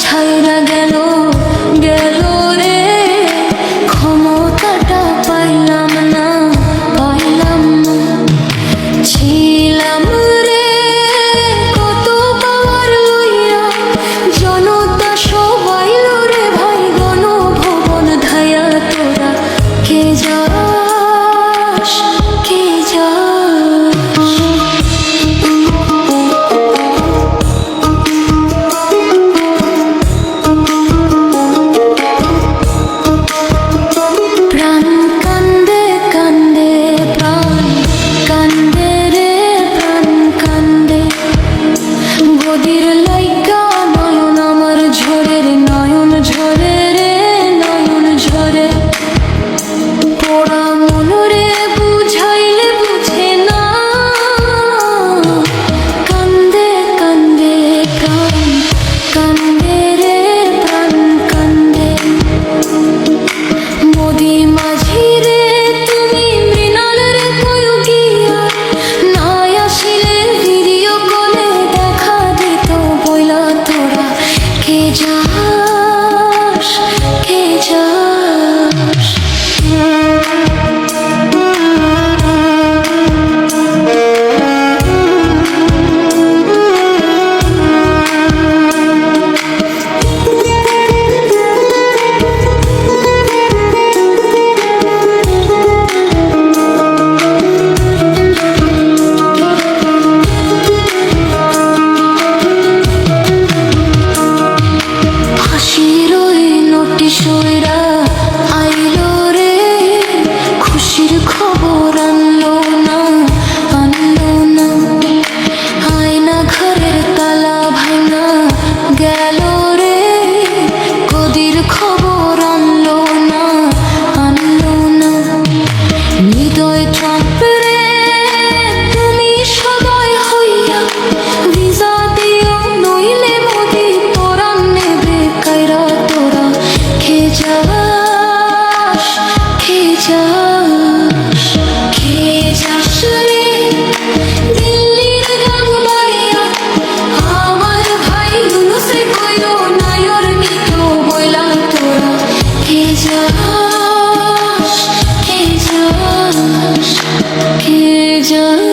ছাইরা গেল গেল রে। ক্ষমতাটা পাইলাম gonna Yeah.